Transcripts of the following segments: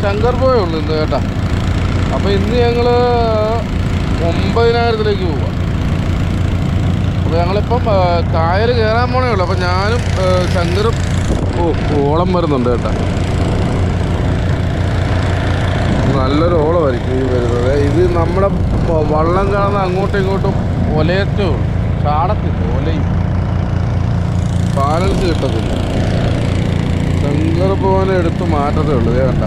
അപ്പം ശങ്കർ പോയേ ഉള്ളൂ ഇന്ന് കേട്ടാ. അപ്പോൾ ഇന്ന് ഞങ്ങൾ ഒമ്പതിനായിരത്തിലേക്ക് പോവാം. അപ്പോൾ ഞങ്ങളിപ്പം കായൽ കയറാൻ പോണേ ഉള്ളൂ. അപ്പൊ ഞാനും ശങ്കറും ഓ ഓളം വരുന്നുണ്ട് കേട്ടാ. നല്ലൊരു ഓളമായിരിക്കും ഈ വരുന്നത്. ഇത് നമ്മുടെ വള്ളം കാണുന്ന അങ്ങോട്ടും ഇങ്ങോട്ടും ഒലയറ്റേ ഉള്ളൂ. ചാടത്തില്ല ഒലയും. ബാലൻസ് കിട്ടത്തില്ല. ശങ്കർ ഭവനെ എടുത്ത് മാറ്റത്തേ ഉള്ളൂ കണ്ട.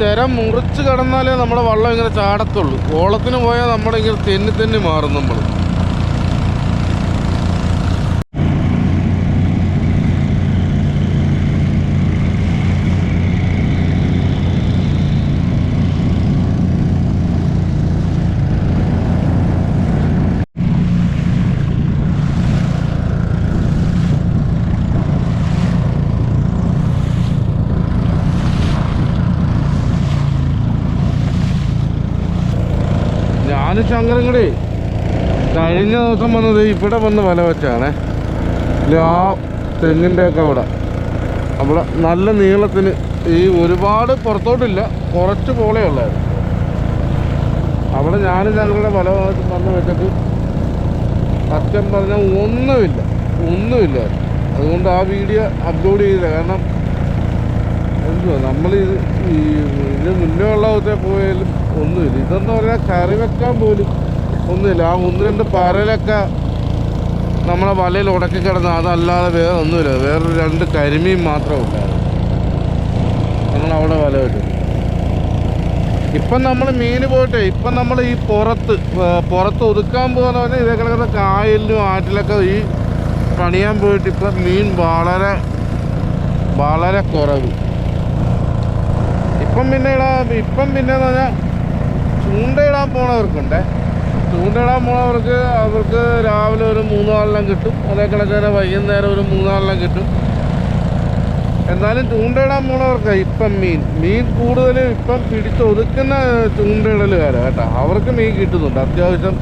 തിര മുറിച്ച് കടന്നാലേ നമ്മുടെ വള്ളം ഇങ്ങനെ ചാടത്തുള്ളൂ. ഓളത്തിന് പോയാൽ നമ്മളിങ്ങനെ തെന്നി തെന്നി മാറും നമ്മൾ ഞാനും ശങ്കരം കൂടെ കഴിഞ്ഞ ദിവസം വന്നത് ഇവിടെ വന്ന് വല വെച്ചാണ്. ആ തെങ്ങിന്റെ ഒക്കെ അവിടെ. അവിടെ നല്ല നീളത്തിന് ഈ ഒരുപാട് പുറത്തോട്ടില്ല കുറച്ച് പോളേ ഉള്ളായിരുന്നു. അവിടെ ഞാനും ഞങ്ങളുടെ വല വന്ന് വെച്ചിട്ട് സത്യം പറഞ്ഞാൽ ഒന്നുമില്ല ഒന്നുമില്ല. അതുകൊണ്ട് ആ വീഡിയോ അപ്ലോഡ് ചെയ്തില്ല. കാരണം എന്തുവാ നമ്മൾ ഇത് ഈ ഇത് മുന്നേ ഉള്ള പോയാലും ഒന്നുമില്ല. ഇതെന്ന് പറഞ്ഞാൽ കറി വെക്കാൻ പോലും ഒന്നുമില്ല. ആ ഒന്ന് രണ്ട് പരലൊക്കെ നമ്മളെ വലയിൽ ഉടക്കി കിടന്ന് അതല്ലാതെ വേറെ ഒന്നുമില്ല. വേറൊരു രണ്ട് കരിമീൻ മാത്രമേ ഉണ്ടായിരുന്നു നമ്മൾ അവിടെ വല കിട്ടും ഇപ്പം നമ്മൾ മീൻ പോയിട്ടേ ഇപ്പം നമ്മൾ ഈ പുറത്ത് പുറത്ത് ഒതുക്കാൻ പോകുന്ന പറഞ്ഞാൽ ഇതേ കിടക്കുന്ന കായലിലും ആറ്റിലൊക്കെ ഈ പണിയാൻ പോയിട്ട് ഇപ്പം മീൻ വളരെ വളരെ കുറവ്. ഇപ്പം പിന്നെ ഇപ്പം പിന്നെ എന്ന് പറഞ്ഞാൽ ചൂണ്ടയിടാൻ പോണവർക്കുണ്ട്. ചൂണ്ടയിടാൻ പോണവർക്ക് അവർക്ക് രാവിലെ ഒരു മൂന്നാലെണ്ണം കിട്ടും. അതേ കണക്കാരെ വൈകുന്നേരം ഒരു മൂന്നാലെണ്ണം കിട്ടും. എന്നാലും ചൂണ്ടയിടാൻ പോണവർക്ക് ഇപ്പം മീൻ. മീൻ കൂടുതലും ഇപ്പം പിടിച്ചൊതുക്കുന്ന ചൂണ്ടയിടലുകാരാണ് കേട്ടോ. അവർക്ക് മീൻ കിട്ടുന്നുണ്ട്. അത്യാവശ്യം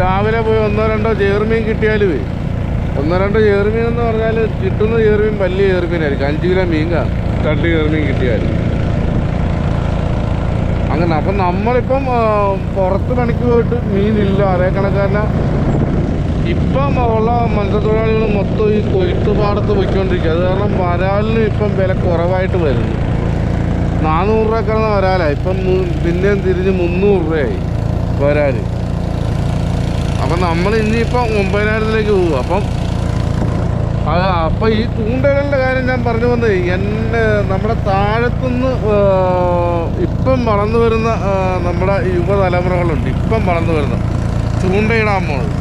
രാവിലെ പോയി ഒന്നോ രണ്ടോ ചേർമീൻ കിട്ടിയാലുമേ ഒന്നോ രണ്ടോ ചേർമീൻ എന്ന് പറഞ്ഞാൽ കിട്ടുന്ന ചേർമീൻ വലിയ ചേർമീനായിരിക്കും അഞ്ച് കിലോ മീൻ കാണും. രണ്ട് ചേർമീൻ കിട്ടിയാൽ അങ്ങനെ അപ്പം നമ്മളിപ്പം പുറത്ത് പണിക്ക് പോയിട്ട് മീനില്ല. അതേ കണക്കാരന ഇപ്പം ഉള്ള മത്സ്യത്തൊഴിലാളികൾ മൊത്തം ഈ കൊയ്ത്ത് പാടത്ത് പോയിക്കൊണ്ടിരിക്കുക. അത് കാരണം വരാലിന് ഇപ്പം വില കുറവായിട്ട് വരുന്നു. നാനൂറ് രൂപക്കാണ് വരാലായി. ഇപ്പം മു- പിന്നെയും തിരിഞ്ഞ് മുന്നൂറ് രൂപയായി വരാൽ അപ്പം നമ്മൾ ഇനിയിപ്പം ഒമ്പതിനായിരത്തിലേക്ക് പോകും അപ്പം അത് അപ്പം ഈ തൂണ്ടകളുടെ കാര്യം ഞാൻ പറഞ്ഞു വന്നത് എന്നെ നമ്മുടെ താഴത്തുനിന്ന് ഇപ്പം വളർന്നു വരുന്ന നമ്മുടെ യുവതലമുറകളുണ്ട് ഇപ്പം വളർന്നു വരുന്ന ചൂണ്ടയിടാൻ പോകുന്നത്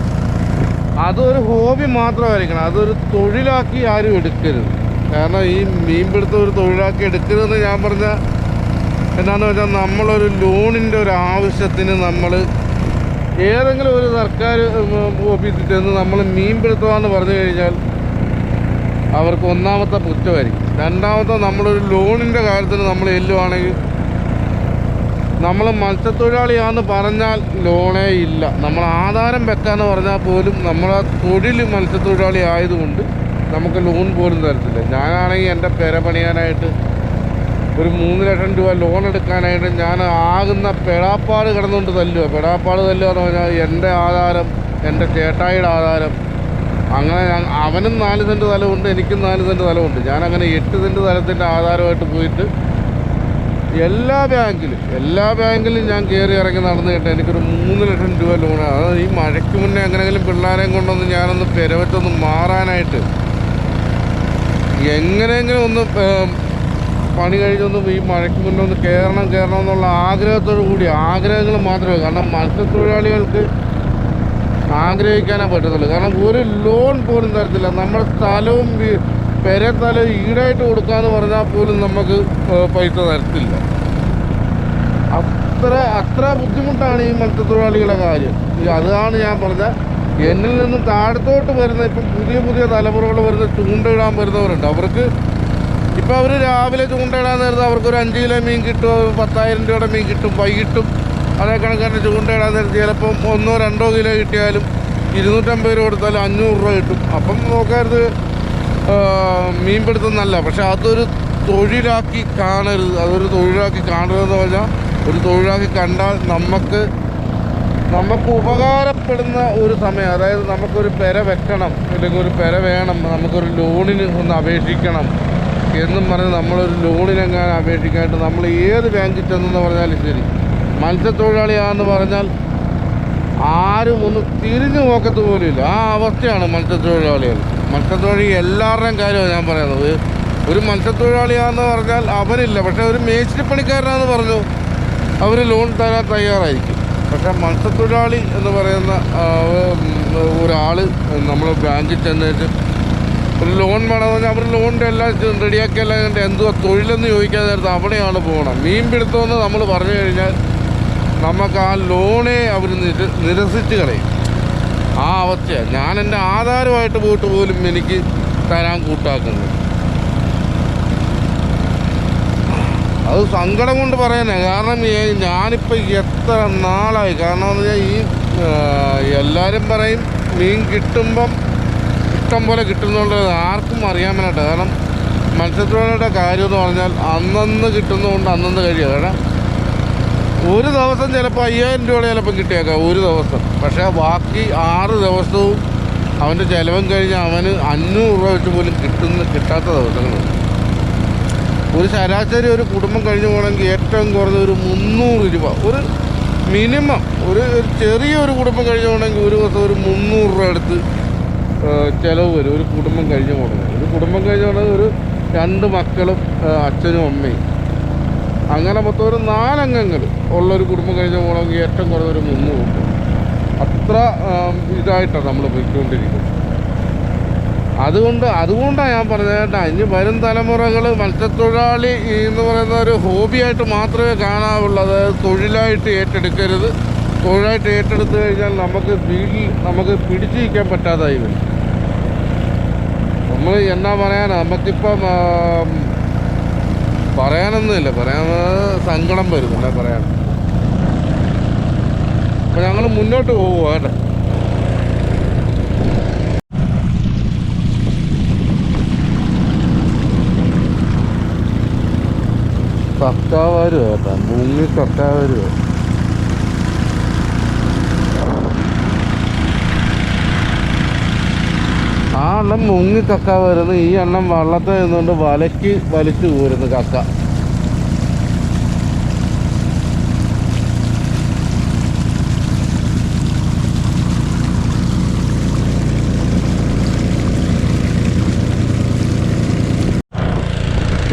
അതൊരു ഹോബി മാത്രമായിരിക്കണം അതൊരു തൊഴിലാക്കി ആരും എടുക്കരുത്. കാരണം ഈ മീൻപിടുത്തം ഒരു തൊഴിലാക്കി എടുക്കരുതെന്ന് ഞാൻ പറഞ്ഞ എന്താണെന്ന് വെച്ചാൽ നമ്മളൊരു ലോണിന്റെ ഒരു ആവശ്യത്തിന് നമ്മൾ ഏതെങ്കിലും ഒരു സർക്കാർ ഓഫീസിൽ ചെന്ന് നമ്മൾ മീൻപിടുത്തമാണെന്ന് പറഞ്ഞു കഴിഞ്ഞാൽ അവർക്ക് ഒന്നാമത്തെ കുറ്റമായിരിക്കും. രണ്ടാമത്തെ നമ്മളൊരു ലോണിന്റെ കാര്യത്തിന് നമ്മൾ ചെല്ലുവാണെങ്കിൽ നമ്മൾ മത്സ്യത്തൊഴിലാളിയാന്ന് പറഞ്ഞാൽ ലോണേ ഇല്ല. നമ്മൾ ആധാരം വെക്കാന്ന് പറഞ്ഞാൽ പോലും നമ്മളെ തൊഴിൽ മത്സ്യത്തൊഴിലാളി ആയതുകൊണ്ട് നമുക്ക് ലോൺ പോലും തരത്തില്ല. ഞാനാണെങ്കിൽ എന്റെ പെര പണിയാനായിട്ട് ഒരു മൂന്ന് ലക്ഷം രൂപ ലോൺ എടുക്കാനായിട്ട് ഞാൻ ആകുന്ന പെടാപ്പാട് കിടന്നുകൊണ്ട് തല്ലുക പെടാപ്പാട് തല്ലുക എന്ന് പറഞ്ഞാൽ എന്റെ ആധാരം എന്റെ ചേട്ടായിയുടെ ആധാരം അങ്ങനെ അവനും നാല് സെന്റ് സ്ഥലമുണ്ട് എനിക്കും നാല് സെന്റ് സ്ഥലമുണ്ട് ഞാനങ്ങനെ എട്ട് സെന്റ് സ്ഥലത്തിന്റെ ആധാരമായിട്ട് പോയിട്ട് എല്ലാ ബാങ്കിലും എല്ലാ ബാങ്കിലും ഞാൻ കയറി ഇറങ്ങി നടന്നു കേട്ടോ എനിക്കൊരു മൂന്ന് ലക്ഷം രൂപ ലോണാണ് അത് ഈ മഴയ്ക്ക് മുന്നേ എങ്ങനെയെങ്കിലും പിള്ളേരെയും കൊണ്ടൊന്ന് ഞാനൊന്ന് പെരവറ്റൊന്ന് മാറാനായിട്ട് എങ്ങനെയെങ്കിലും ഒന്ന് പണി കഴിഞ്ഞൊന്നും ഈ മഴയ്ക്ക് മുന്നേ ഒന്ന് കയറണം കയറണം എന്നുള്ള ആഗ്രഹത്തോടു കൂടി ആഗ്രഹങ്ങൾ മാത്രമേ കാരണം മത്സ്യത്തൊഴിലാളികൾക്ക് ആഗ്രഹിക്കാനേ പറ്റത്തുള്ളൂ. കാരണം ഒരു ലോൺ പോലും തരത്തില്ല. നമ്മുടെ സ്ഥലവും പെരെ സ്ഥലവും സ്ഥലം ഈടായിട്ട് കൊടുക്കാന്ന് പറഞ്ഞാൽ പോലും നമുക്ക് പൈസ തരത്തില്ല. അത്ര അത്ര ബുദ്ധിമുട്ടാണ് ഈ മത്സ്യത്തൊഴിലാളികളുടെ കാര്യം. അതാണ് ഞാൻ പറഞ്ഞ എന്നിൽ നിന്നും താഴത്തോട്ട് വരുന്ന ഇപ്പം പുതിയ പുതിയ തലമുറകൾ വരുന്ന ചൂണ്ടയിടാൻ വരുന്നവരുണ്ട്. അവർക്ക് ഇപ്പം അവർ രാവിലെ ചൂണ്ടയിടാൻ നേരത്തെ അവർക്ക് ഒരു അഞ്ച് കിലോ മീൻ കിട്ടും പത്തായിരം രൂപയുടെ മീൻ കിട്ടും വൈകിട്ടും അതേ കണക്കിന് ചൂണ്ടയിടാൻ നേരത്ത് ചിലപ്പം ഒന്നോ രണ്ടോ കിലോ കിട്ടിയാലും ഇരുന്നൂറ്റമ്പത് രൂപ കൊടുത്താലും അഞ്ഞൂറ് രൂപ കിട്ടും. അപ്പം നോക്കരുത് മീൻ പിടുത്തന്നല്ല പക്ഷെ അതൊരു തൊഴിലാക്കി കാണരുത്. അതൊരു തൊഴിലാക്കി കാണരുതെന്ന് പറഞ്ഞാൽ ഒരു തൊഴിലാക്കി കണ്ടാൽ നമുക്ക് നമുക്ക് ഉപകാരപ്പെടുന്ന ഒരു സമയം അതായത് നമുക്കൊരു പെര വെക്കണം അല്ലെങ്കിൽ ഒരു പെര വേണം നമുക്കൊരു ലോണിന് ഒന്ന് അപേക്ഷിക്കണം എന്നും പറഞ്ഞ് നമ്മളൊരു ലോണിനെങ്ങാനും അപേക്ഷിക്കാനായിട്ട് നമ്മൾ ഏത് ബാങ്കിൽ ചെന്നെന്ന് പറഞ്ഞാലും ശരി. മത്സ്യത്തൊഴിലാളിയാണെന്ന് പറഞ്ഞാൽ ആരും ഒന്ന് തിരിഞ്ഞു നോക്കത്ത് പോലുമില്ല. ആ അവസ്ഥയാണ് മത്സ്യത്തൊഴിലാളികൾ. മത്സ്യത്തൊഴിൽ എല്ലാവരുടെയും കാര്യമാണ് ഞാൻ പറയുന്നത്. ഒരു മത്സ്യത്തൊഴിലാളിയാണെന്ന് പറഞ്ഞാൽ അവനില്ല പക്ഷേ ഒരു മേച്ചിരിപ്പണിക്കാരനാണെന്ന് പറഞ്ഞു അവർ ലോൺ തരാൻ തയ്യാറായിരിക്കും. പക്ഷേ മത്സ്യത്തൊഴിലാളി എന്ന് പറയുന്ന ഒരാൾ നമ്മൾ ബാങ്കിൽ ചെന്നിട്ട് ഒരു ലോൺ വേണമെന്ന് പറഞ്ഞാൽ അവർ ലോണിന്റെ എല്ലാം റെഡിയാക്കിയല്ലാണ്ട് എന്തുവാ തൊഴിലെന്ന് ചോദിക്കാൻ നേരത്തെ അവിടെയാണ് പോകണം. മീൻ പിടുത്തമെന്ന് നമ്മൾ പറഞ്ഞു കഴിഞ്ഞാൽ നമുക്ക് ആ ലോണെ അവർ നിര നിരസിച്ച് കളയും. ആ അവസ്ഥയാണ് ഞാൻ എന്റെ ആധാരമായിട്ട് പോയിട്ട് പോലും എനിക്ക് തരാൻ കൂട്ടാക്കുന്നത് അത് സങ്കടം കൊണ്ട് പറയാനാ കാരണം ഞാനിപ്പോൾ എത്ര നാളായി? കാരണം എന്ന് വെച്ചാൽ ഈ എല്ലാവരും പറയും മീൻ കിട്ടുമ്പം ഇഷ്ടം പോലെ കിട്ടുന്നുള്ളത് ആർക്കും അറിയാൻ വേണ്ടിട്ട് കാരണം മത്സ്യത്തൊഴിലാളിയുടെ കാര്യം എന്ന് പറഞ്ഞാൽ അന്നന്ന് കിട്ടുന്നതുകൊണ്ട് അന്നന്ന് കഴിയുക കാരണം ഒരു ദിവസം ചിലപ്പോൾ അയ്യായിരം രൂപയുടെ ചിലപ്പം കിട്ടിയേക്കാം ഒരു ദിവസം. പക്ഷേ ബാക്കി ആറ് ദിവസവും അവന്റെ ചിലവും കഴിഞ്ഞ് അവന് അഞ്ഞൂറ് രൂപ വെച്ച് പോലും കിട്ടുന്ന കിട്ടാത്ത ദിവസങ്ങളുണ്ട് ഒരു ശരാശരി ഒരു കുടുംബം കഴിഞ്ഞു പോകണമെങ്കിൽ ഏറ്റവും കുറഞ്ഞ ഒരു മുന്നൂറ് രൂപ. ഒരു മിനിമം ഒരു ഒരു ചെറിയൊരു കുടുംബം കഴിഞ്ഞു പോകണമെങ്കിൽ ഒരു ദിവസം ഒരു മുന്നൂറ് രൂപ എടുത്ത് ചിലവ് വരും. ഒരു കുടുംബം കഴിഞ്ഞു പോകണമെങ്കിൽ. ഒരു കുടുംബം കഴിഞ്ഞു പോകണമെങ്കിൽ ഒരു രണ്ട് മക്കളും അച്ഛനും അമ്മയും. അങ്ങനെ മൊത്തം ഒരു നാലംഗങ്ങൾ ഉള്ളൊരു കുടുംബം കഴിഞ്ഞ് പോകണമെങ്കിൽ ഏറ്റവും കുറഞ്ഞൊരു രൂപ അത്ര ഇതായിട്ടാണ് നമ്മൾ പോയിക്കൊണ്ടിരിക്കുന്നത്. അതുകൊണ്ട് അതുകൊണ്ടാണ് ഞാൻ പറഞ്ഞത് കേട്ടോ ഇനി വരും തലമുറകൾ മത്സ്യത്തൊഴിലാളി എന്ന് പറയുന്ന ഒരു ഹോബിയായിട്ട് മാത്രമേ കാണാവുള്ളൂ. അതായത് തൊഴിലായിട്ട് ഏറ്റെടുക്കരുത്. തൊഴിലായിട്ട് ഏറ്റെടുത്തു കഴിഞ്ഞാൽ നമുക്ക് വീട്ടിൽ നമുക്ക് പിടിച്ചു നിൽക്കാൻ പറ്റാതായി വരും. നമ്മൾ എന്നാ പറയാനാണ് നമുക്കിപ്പം പറയാനൊന്നുമില്ല. പറയാൻ സങ്കടം വരുന്നില്ല പറയാൻ അപ്പം ഞങ്ങൾ മുന്നോട്ട് പോകുക കേട്ടോ. കക്കാവാര് കേട്ടോ? മുങ്ങി കക്കാവാര് ആ എണ്ണം മുങ്ങി കക്ക വരുന്നു. ഈ എണ്ണം വള്ളത്തിൽ നിന്നുകൊണ്ട് വലയ്ക്ക് വലിച്ചു പോരുന്നു കക്ക.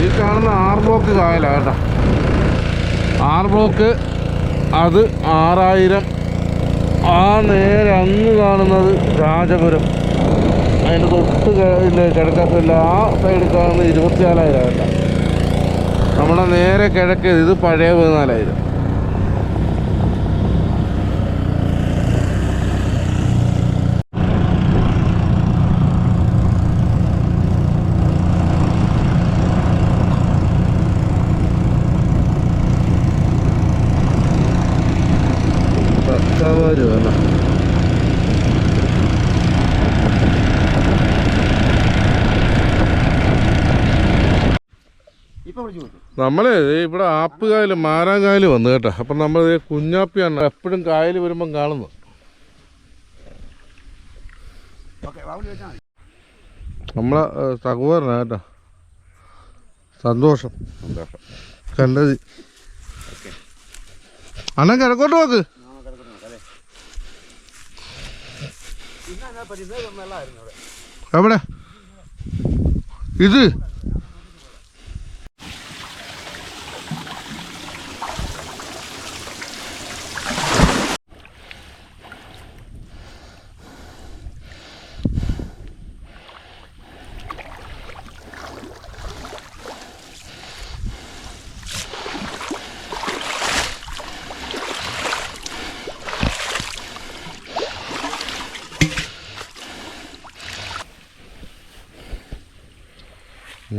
ഈ കാണുന്ന ആർ ബ്ലോക്ക് കായലാണ് കേട്ടോ. ആർ ബ്ലോക്ക് അത് ആറായിരം. ആ നേരെ അങ്ങ് കാണുന്നത് രാജപുരം. അതിന്റെ തൊട്ട് കിഴക്കത്തില്ല ആ സൈഡിൽ കാണുന്നത് ഇരുപത്തിനാലായിരം നമ്മുടെ നേരെ കിഴക്ക് ഇത് പഴയ പതിനാലായിരം. പത്താവാര് വേണം നമ്മൾ ഇവിടെ ആപ്പ് കായൽ മാരാങ്കായൽ വന്നു കേട്ടോ. അപ്പം നമ്മൾ കുഞ്ഞാപ്പിയാണ് എപ്പോഴും കായൽ വരുമ്പം കാണുന്നത്. ഓക്കെ രാവിലെ വെച്ചാൽ നമ്മളെ സഹോദരനാ കേട്ടോ. സന്തോഷം. സന്തോഷം. കണ്ടത്. അണ്ണൻ കിഴക്കോട്ട് നോക്ക് എവിടെ? കിടക്കുന്നു അതെ പിന്നെ എന്നാ പറ്റി ഇത് വെള്ളമായിരുന്നു അവിടെ എവിടെ ഇത്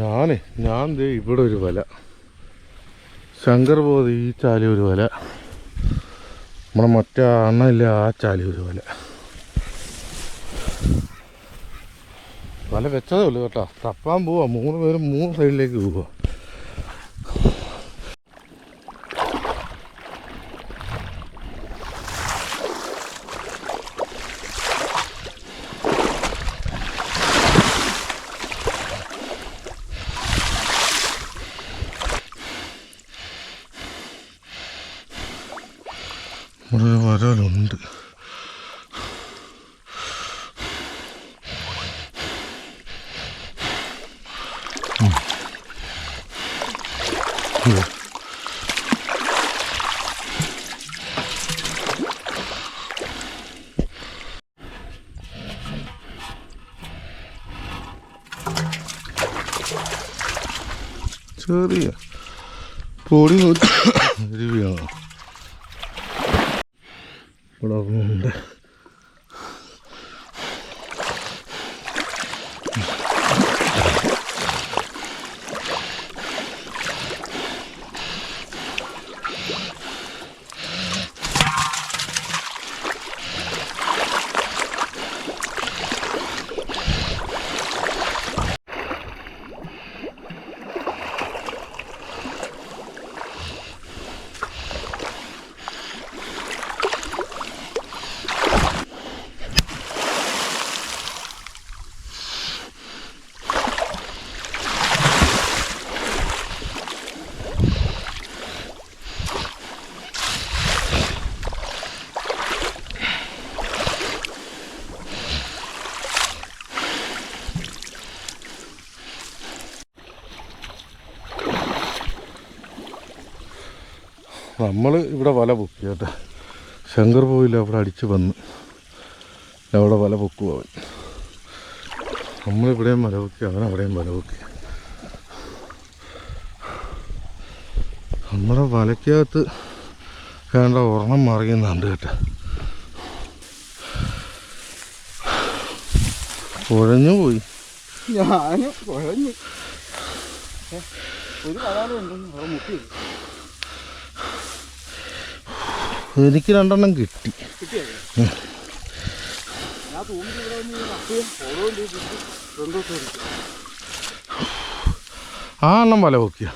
ഞാനേ ഞാൻ ദേ ഇവിടെ ഒരു വല. ശങ്കർ ബോധ ഈ ചാലി ഒരു വല. നമ്മുടെ മറ്റേ അണ്ണയില്ല ആ ചാലി ഒരു വല. വല വെച്ചതേ ഉള്ളൂ കേട്ടോ. തപ്പാൻ പോവാ. മൂന്ന് പേരും മൂന്ന് സൈഡിലേക്ക് പോവാ ഒരു വരലുണ്ട് ഉം. ഇത്. ചെറിയ പൊടി രൂപയാണ് ഇവിടെ ഒരെണ്ണമുണ്ട് നമ്മൾ ഇവിടെ വല പൊക്കി കേട്ടോ. ശങ്കർ പോയില്ല അവിടെ അടിച്ച് വന്ന്. അവിടെ വല പൊക്കു അവൻ. നമ്മളിവിടെയും വല പൊക്കി അവൻ അവിടെയും വല പൊക്കി. നമ്മുടെ വലയ്ക്കകത്ത് വേണ്ട ഒരെണ്ണം മറിയുന്നുണ്ട് കേട്ടോ. കുഴഞ്ഞു പോയി. ഞാൻ കുഴഞ്ഞു. ഒരു കലാലുണ്ടെന്ന് മുട്ടി എനിക്ക് രണ്ടെണ്ണം കിട്ടി കിട്ടിയത് ഞാൻ തൂമ്പി ഇവിടെ വന്ന് ഈ നക്കുകയും ഓരോന്നും ചെയ്ത് രണ്ടു രണ്ടെണ്ണം കിട്ടി. ആ എണ്ണം വല പൊക്കിയ.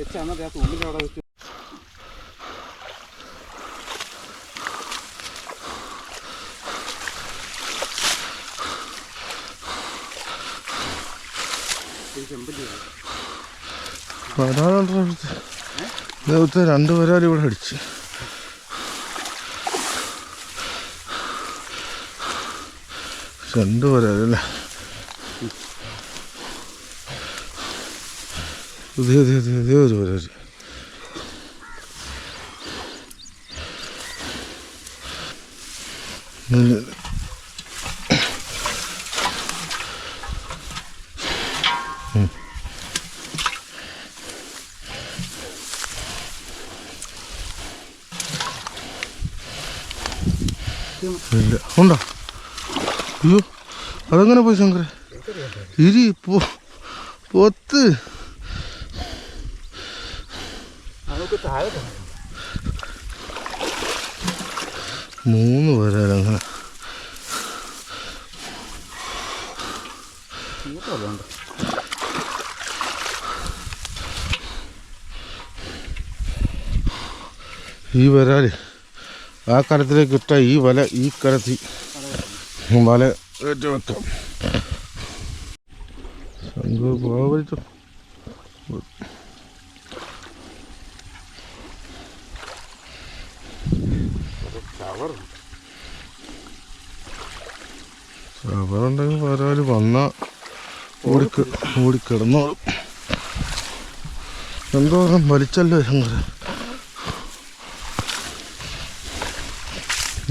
രണ്ട് അന്നത്തെ ഇവിടെ തൂമ്പിന്റെ അവിടെ വെച്ച് ഒരു ചെമ്പല്ലി ആണ്. വരാറുണ്ട് ഇതേപോലത്തെ രണ്ട് വരാൽ ഇവിടെ അടിച്ച് രണ്ട് വരാലല്ലേ ഇതേ ഇതേ ഇതേ ഇതേ ഒരു ഇല്ല. ഇല്ല. ഉണ്ടോ? അയ്യോ അതെങ്ങനെ പോയി ശങ്കര? ഇരി പൊത്ത്. മൂന്ന് പേരങ്ങനെ ഈ വരാൽ ആ കരത്തിലേക്ക് ഇട്ട ഈ വല ഈ കരത്തി. വല വെക്കാം അവരുണ്ടെങ്കിൽ വരാൽ വന്ന ഓടിക്ക് ഓടിക്കിടന്നോളും. എന്തോരം വലിച്ചല്ലോ ശങ്കര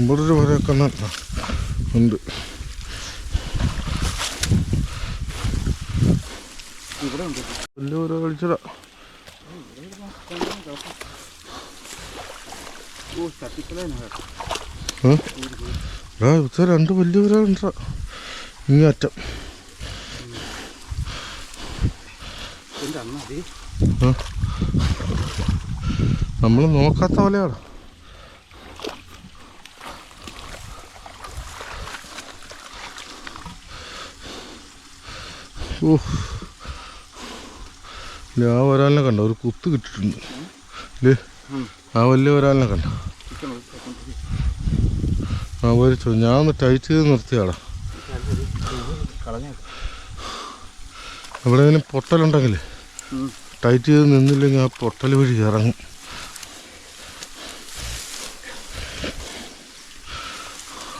ഇവിടെ ഒരു വരയൊക്കെ നല്ല ഉണ്ട്. വലിയ കളിച്ചടാ. ഇവിടുത്തെ രണ്ട് വലിയ ഒരാളുണ്ട് ഇങ്ങ അറ്റം. നമ്മൾ നോക്കാത്ത വലയാണ് ആ ഒരാളിനെ കണ്ടോ? ഒരു കുത്ത് കിട്ടിട്ടുണ്ട് ഇല്ലേ ആ വലിയ ഒരാളിനെ കണ്ടോ? ആ വലിച്ചു ഞാൻ ഒന്ന് ടൈറ്റ് ചെയ്ത് നിർത്തിയാടാ. എവിടെയെങ്കിലും പൊട്ടലുണ്ടെങ്കിൽ ടൈറ്റ് ചെയ്ത് നിന്നില്ലെങ്കിൽ ആ പൊട്ടൽ വഴി ഇറങ്ങും.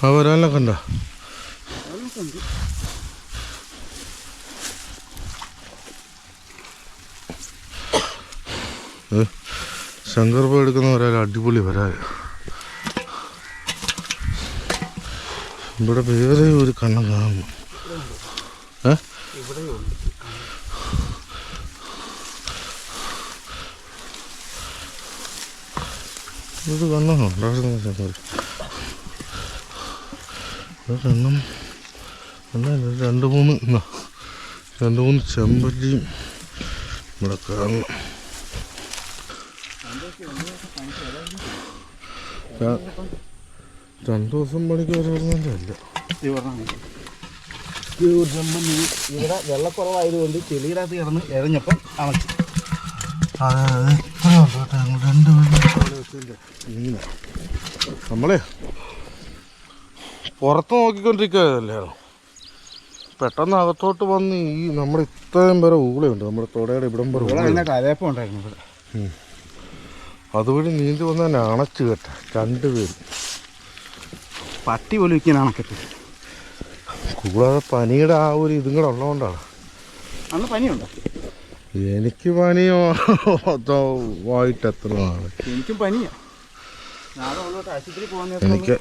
ആ ഒരാളിനെ കണ്ടോ? ഏ, ശങ്കർ പോയി എടുക്കുന്ന ഒരാൾ അടിപൊളി വരാൻ. ഇവിടെ വേറെ ഒരു കണ്ണം കാണുന്നു. ഇത് കണ്ണോ കണ്ണം രണ്ട് മൂന്ന് രണ്ട് മൂന്ന് ചെമ്പല്ലിയും ഇവിടെ ര- രണ്ടു ദിവസം പണിക്ക് വരുന്നില്ല ഇവിടെ വെള്ളക്കുറവായതുകൊണ്ട് ചെളിയിടത്ത് കിടന്ന് എറിഞ്ഞപ്പം അണച്ചു നമ്മളെ പുറത്ത് നോക്കിക്കൊണ്ടിരിക്കുകയല്ലേ? പെട്ടെന്ന് അകത്തോട്ട് വന്ന് ഈ നമ്മുടെ ഇത്രയും പേരെ ഊളയുണ്ട്. നമ്മുടെ തൊടയുടെ ഇവിടം വരെ കലയപ്പം ഉണ്ടായിരുന്നു ഇവിടെ. അതുവഴി നീന്തി വന്ന അണച്ചു കേട്ട രണ്ടുപേരും. പട്ടി പോലും ഇരിക്കാൻ അണക്കട്ടെ കൂടാതെ പനിയുടെ ആ ഒരു ഇതും കൂടെ ഉള്ളതുകൊണ്ടാണ്. അന്ന് പനിയുണ്ടോ? എനിക്ക് പനിയോ ആയിട്ട് എത്ര നാൾ എനിക്കും പനിയാ. ആശുപത്രി പോകുന്ന എനിക്ക്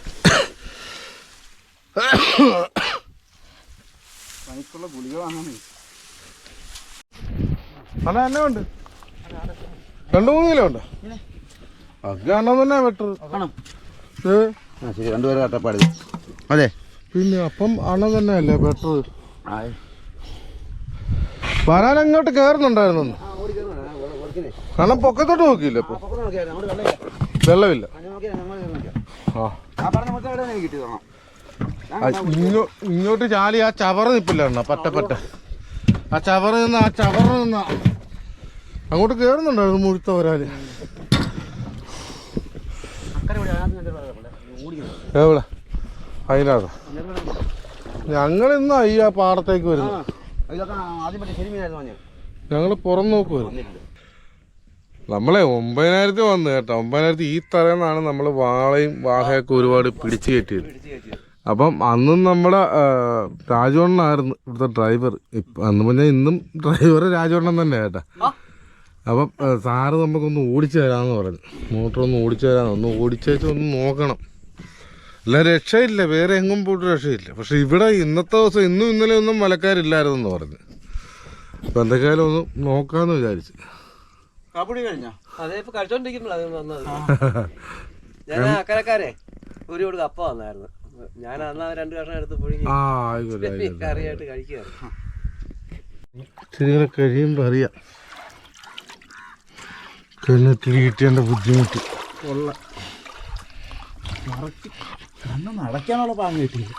പനിക്കുള്ള ഗുളിക വാങ്ങാൻ അല്ല എന്നെ ഉണ്ട് രണ്ടു മൂന്ന് കിലോ ഉണ്ട്? അത് ബെറ്റർ ശരി രണ്ടുപേരും പിന്നെ അപ്പം അണ തന്നെ അല്ലേ ബെറ്റർ വരാൻ അങ്ങോട്ട് കയറുന്നുണ്ടായിരുന്നു കാരണം പൊക്കത്തോട്ട് നോക്കിയില്ല ഇപ്പൊ? വെള്ളമില്ല. ഇങ്ങോട്ട് ചാലി ആ ചവറ് നിപ്പില്ല അണ്ണ പറ്റ പറ്റ. ആ ചവറ് നിന്ന് ആ ചവറ് നിന്ന. അങ്ങോട്ട് കേറുന്നുണ്ടായിരുന്നു മുഴുത്ത ഒരാൽ എവിടെ? അതിനകത്ത്. ഞങ്ങൾ ഇന്ന് ഈ ആ പാടത്തേക്ക് വരുന്നു. ഞങ്ങൾ പുറം നോക്ക് വരുന്നു നമ്മളെ ഒമ്പതിനായിരത്തി വന്ന് കേട്ടോ. ഒമ്പതിനായിരത്തി ഈ തലേന്നാണ് നമ്മൾ വാളയും വാഹയൊക്കെ ഒരുപാട് പിടിച്ചു കയറ്റിയത്. അപ്പം അന്നും നമ്മുടെ രാജവണ്ണായിരുന്നു ഇവിടുത്തെ ഡ്രൈവർ അന്ന് പറഞ്ഞാൽ ഇന്നും ഡ്രൈവർ രാജവണ്ണൻ തന്നെ കേട്ടാ. അപ്പം സാറ് നമുക്കൊന്ന് ഓടിച്ചു തരാമെന്ന് പറഞ്ഞു. മോട്ടർ ഒന്ന് ഓടിച്ചു തരാമെന്ന് ഒന്ന് ഓടിച്ചേച്ച് ഒന്ന് നോക്കണം. അല്ല രക്ഷയില്ല. വേറെ എങ്ങും പോയിട്ട് രക്ഷയില്ല. പക്ഷെ ഇവിടെ ഇന്നത്തെ ദിവസം ഇന്നും ഇന്നലെ ഒന്നും മലക്കാരില്ലായിരുന്നെന്ന് പറഞ്ഞു. അപ്പം എന്തൊക്കെയായാലും ഒന്ന് നോക്കാമെന്ന് വിചാരിച്ചു. കാപ്പുടി കഴിഞ്ഞോ? അതെ ഇപ്പൊ കഴിച്ചോണ്ടിരിക്കുമ്പോഴാണ് അത് വന്നത്. ഞാൻ അക്കരക്കാരെ ഒരു കൂടി കപ്പ വന്നായിരുന്നു. ഞാൻ അന്ന് ആ രണ്ട് കഷ്ണം എടുത്ത് പുഴുങ്ങി ആ ആയിക്കോട്ടെ ആയിക്കോട്ടെ. കറിയായിട്ട് കഴിക്കുകയായിരുന്നു ഇച്ചിരി കഴിയുമ്പോൾ അറിയാം. കിണറ്റിൽ കിട്ടിയതിന്റെ ബുദ്ധിമുട്ട്. കൊള്ള. അടയ്ക്കാനുള്ള പാങ്ങ് കിട്ടിയില്ല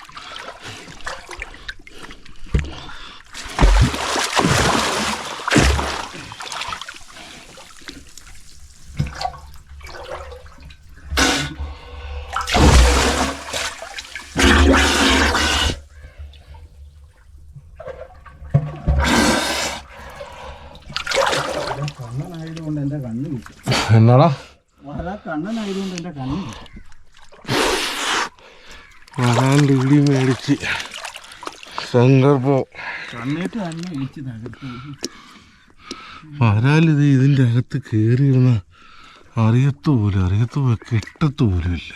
കണ്ണനായതുകൊണ്ട് എന്റെ കണ്ണ് കിട്ടി എന്നാടാ കണ്ണനായതുകൊണ്ട് എന്റെ കണ്ണ് വരാണ്ട് ഇടി മേടിച്ച്. സങ്കർപ്പോ കണ്ണേറ്റ് തന്നെ ഇടിച്ച് തകർത്തു. വരാലിത് ഇതിന്റെ അകത്ത് കയറിയിരുന്ന അറിയത്തു പോലും അറിയത്തു പോലും കിട്ടത്തു പോലും ഇല്ല.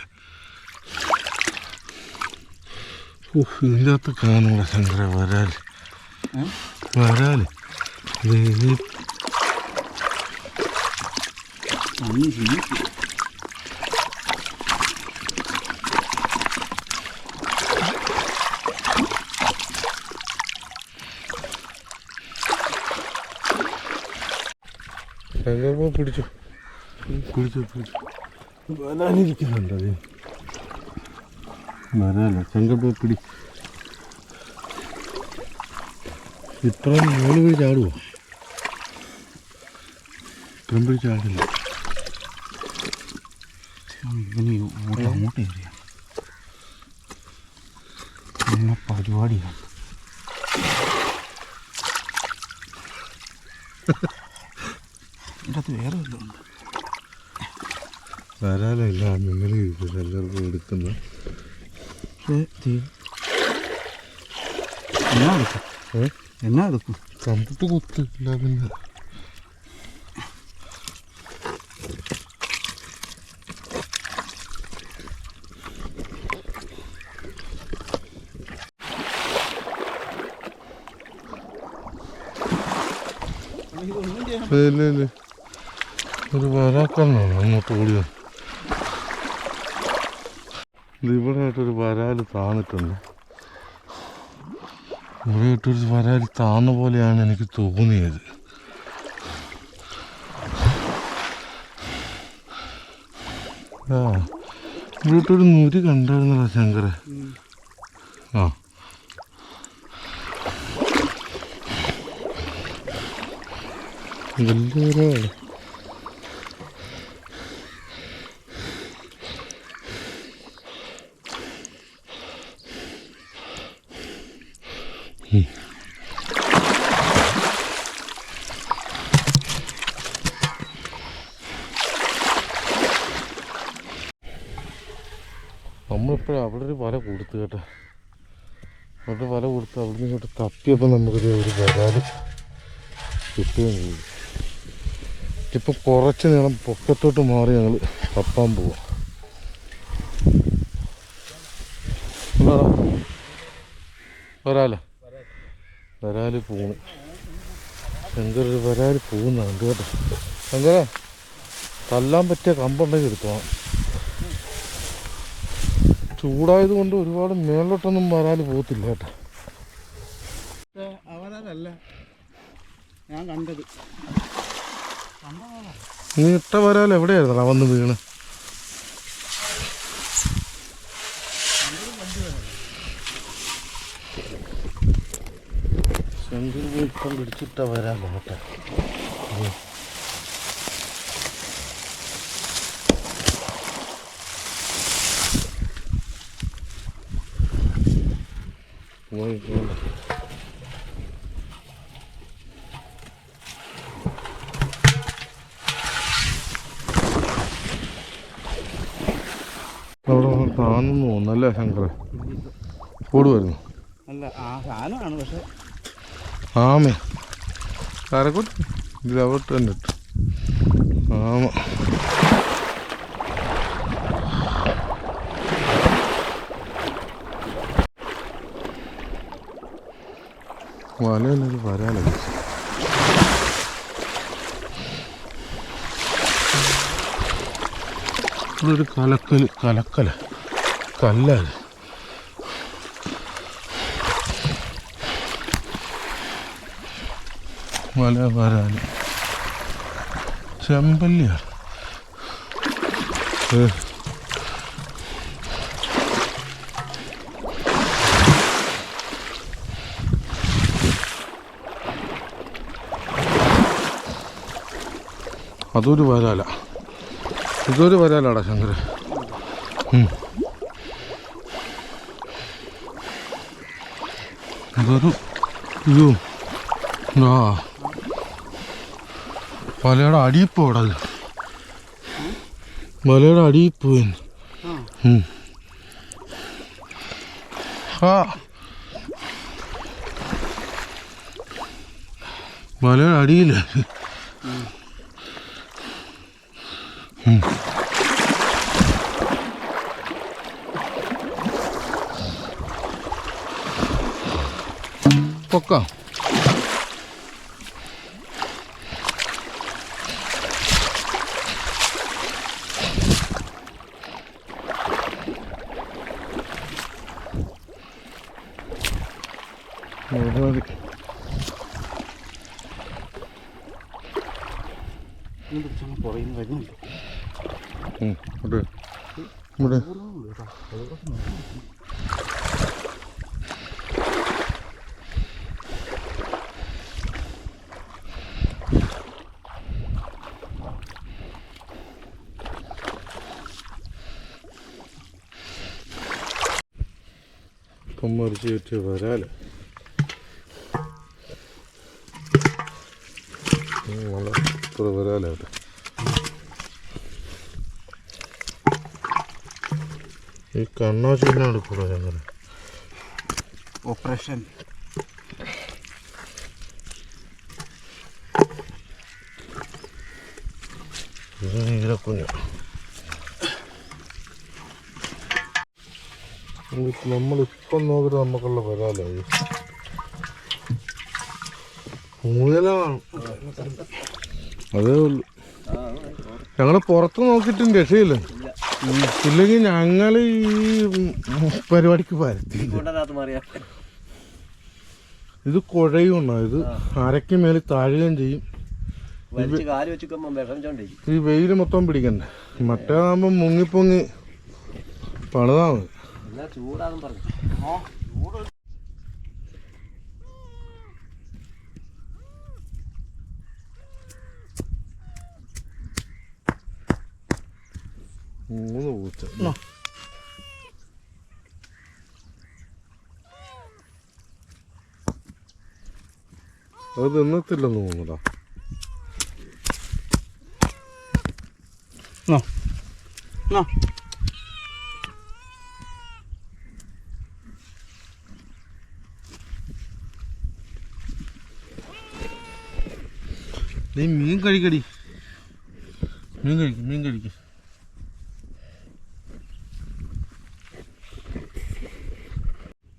ഇതിന്റെ ഇതിന്റെ അകത്ത് കാണൂടെ ശങ്കര വരാൽ. ഏ? ശരിക്കും ശങ്കർപ്പോ പിടിച്ചു. പിടിച്ചു പിടിച്ചു. വരാനിരിക്കുന്നുണ്ട് അത് വരാല ശങ്കർപ്പോ പിടി. ഇത്രയും മുകളിൽ പോയി ചാടുവോ? ഇത്രയും പോയി ചാടില്ല. ഇവന് അങ്ങോട്ട് അങ്ങോട്ട് കയറിയ. പരിപാടിയാണ് ഇതിനകത്ത് വേറെ വല്ലതും ഉണ്ട്. വരാലല്ല നിങ്ങൾ എല്ലാവർക്കും എടുക്കുന്ന. എന്നാ എടുക്കും? എന്നാ എടുക്കും? കമ്പിട്ട് കുത്തില്ല പിന്നെ. ഇല്ല ഒരു വരാക്കണ്ണാണ് അങ്ങോട്ട് ഓടിയത് ഇവിടെ ആയിട്ടൊരു വരാൽ താന്നിട്ടുണ്ട്. ഇവിടെ ആയിട്ടൊരു വരാൽ താന്ന പോലെയാണ് എനിക്ക് തോന്നിയത്. ആ ഇവിടെ ആയിട്ടൊരു നുരി കണ്ടായിരുന്നല്ലോ ശങ്കര ആ. വലിയ വരാൽ നമ്മളിപ്പോഴും അവിടെ ഒരു വല കൊടുത്തു കേട്ടോ. അവിടെ വല കൊടുത്ത് അവിടെ നിന്ന് ഇങ്ങോട്ട് തപ്പിയപ്പോൾ നമുക്കൊരു ഒരു വരാൽ കിട്ടുകയും ചെയ്തു. ഇപ്പം കുറച്ച് നേരം പൊക്കത്തോട്ട് മാറി ഞങ്ങൾ തപ്പാൻ പോവാം. വരാലോ? വരാല പൂണ്. ശങ്കർ ഒരു വരാൽ പൂന്നുണ്ട് കേട്ടോ. ശങ്കര തല്ലാൻ പറ്റിയ കമ്പുണ്ടെങ്കിൽ എടുത്തോണം ചൂടായത് കൊണ്ട് ഒരുപാട് മേളിലോട്ടൊന്നും വരാൽ പോകത്തില്ല കേട്ടോ. അവരല്ല ഞാൻ കണ്ടത്. നീ ഇട്ട വരാൽ എവിടെയായിരുന്നടാ വന്ന് വീണ്? ഇപ്പം പിടിച്ചിട്ട വരാൻ കേട്ടോ. ഉം. പോയി പോയി അവിടെ തോന്നുന്നല്ലേ ശങ്കറെ. അല്ല ആ സാധനമാണ് പക്ഷെ. ആമേ. കാരക്കൂട്ട്. ഇതിലവിട്ട് തന്നെ ഇട്ടു. ആമ. വലയിലൊരു വരാലോ ഇതൊരു കലക്കൽ കലക്കല. കല്ലാണ് വല വരാൽ ചെമ്പല്ലിയാണ് അതൊരു വരാല. ഇതൊരു വരാലാടാ ശങ്കര ഇതൊരു അയ്യോ ആ. വലയുടെ അടിയിൽ പോടാ. വലയുടെ അടിയിൽ ആ ഉം. ആ. വലയുടെ അടിയിൽ പൊക്കാം? മതി മതി ഇനി പിടിച്ചങ്ങ് പുറകിൽ നിന്ന് വരുന്നുണ്ട് ഉം, ഇവിടെ ഇവിടെ പോകുന്നുള്ളൂ കേട്ടോ. അത് കുറച്ച് നോക്കണം. ഇപ്പം മറിച്ച് വെച്ച് വരാൽ നല്ല ഇത്ര വരാലായിട്ട് ഈ കണ്ണാശിനാണ് കൂടെ ഞങ്ങൾ ഓപ്പറേഷൻ ഇത് നീലക്കുഞ്ഞ് നമ്മളിപ്പം നോക്കിട്ട് നമുക്കുള്ള വരാലായി. മൂലമാണ് അതേ ഉള്ളു. ഞങ്ങൾ പുറത്ത് നോക്കിയിട്ടും രക്ഷയില്ല. ഇല്ലെങ്കിൽ ഞങ്ങൾ ഈ പരിപാടിക്ക് പരത്തി ഇത് കുഴയും ഇത് അരയ്ക്ക് മേലെ താഴുകയും ചെയ്യും. ഈ വെയിൽ മൊത്തം പിടിക്കണ്ടേ? മറ്റേതാകുമ്പോൾ മുങ്ങിപ്പൊങ്ങി പണിതാ മതി. എന്നാ ചൂടാന്നും പറഞ്ഞു. മൂന്ന് പൂച്ച അത് തിന്നത്തില്ലെന്ന് തോന്നുന്നുടാ. നോ നോ നീ മീൻ കഴിക്കടി. മീൻ കഴിക്കും മീൻ കഴിക്കും.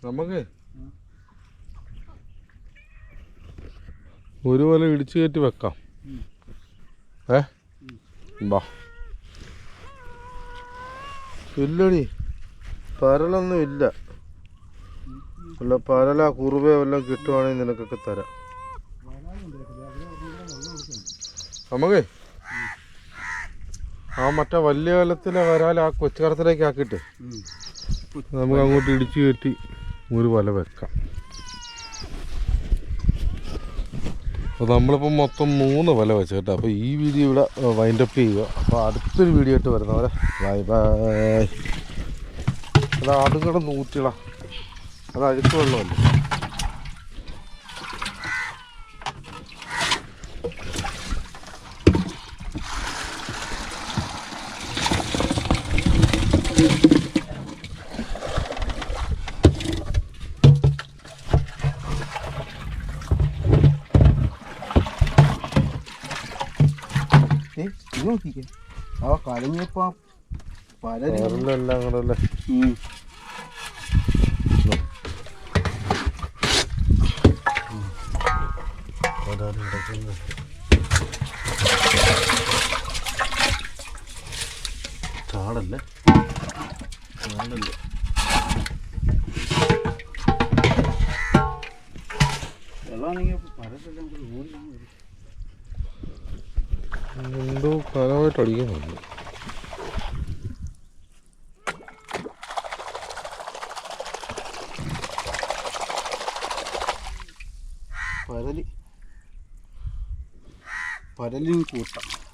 നമുക്ക് ഒരു വല ഇടിച്ചു കയറ്റി വെക്കാം. ഏ? ബാ. ഇല്ലടി പരലൊന്നും ഇല്ല. അല്ല പരല കുറുവയോ എല്ലാം കിട്ടുവാണെങ്കിൽ നിനക്കൊക്കെ തരാം. നമുക്കേ ആ മറ്റേ വലിയ കാലത്തിലെ വരാൽ ആ കൊച്ചുകാരത്തിലേക്ക് ആക്കിയിട്ട് നമുക്ക് അങ്ങോട്ട് ഇടിച്ചു കയറ്റി ഒരു വല വെക്കാം. അപ്പോൾ നമ്മളിപ്പോൾ മൊത്തം മൂന്ന് വല വെച്ച് കേട്ടോ അപ്പോൾ ഈ വീഡിയോ ഇവിടെ വൈൻഡപ്പ് ചെയ്യുക. അപ്പോൾ അടുത്തൊരു വീഡിയോ ആയിട്ട് വരുന്നവരെ ബൈ ബൈ അതാ അതും കൂടെ നൂറ്റിള അത് അഴുക്ക് വെള്ളമല്ലേ നോക്കിക്കേ. ആ കലങ്ങിയപ്പോ പല കൂടെ കാലമായിട്ട് അടിക്കുന്നുണ്ട് പരലി. പരലിന് കൂട്ടം.